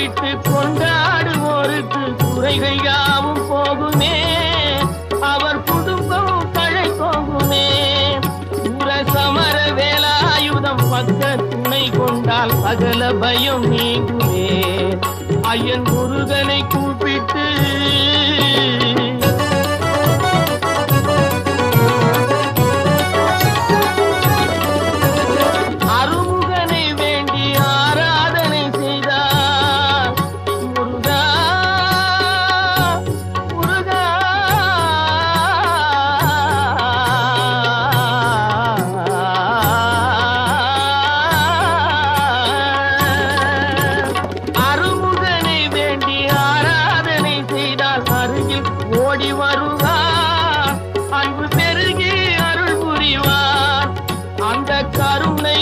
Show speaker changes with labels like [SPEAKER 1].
[SPEAKER 1] கும்பிட்டு கொண்டாடுவோருக்கு குறைகள் யாவும் போகுமே. அவர் குடும்பம் தழை போகுமே. புற சமர வேலாயுதம் பக்க துணை கொண்டால் அகல பயம் நீங்குமே. ஐயன் முருகனை கூப்பி வருவார் அன்பு பெருகி அருள் புரிவார் அந்த கருணை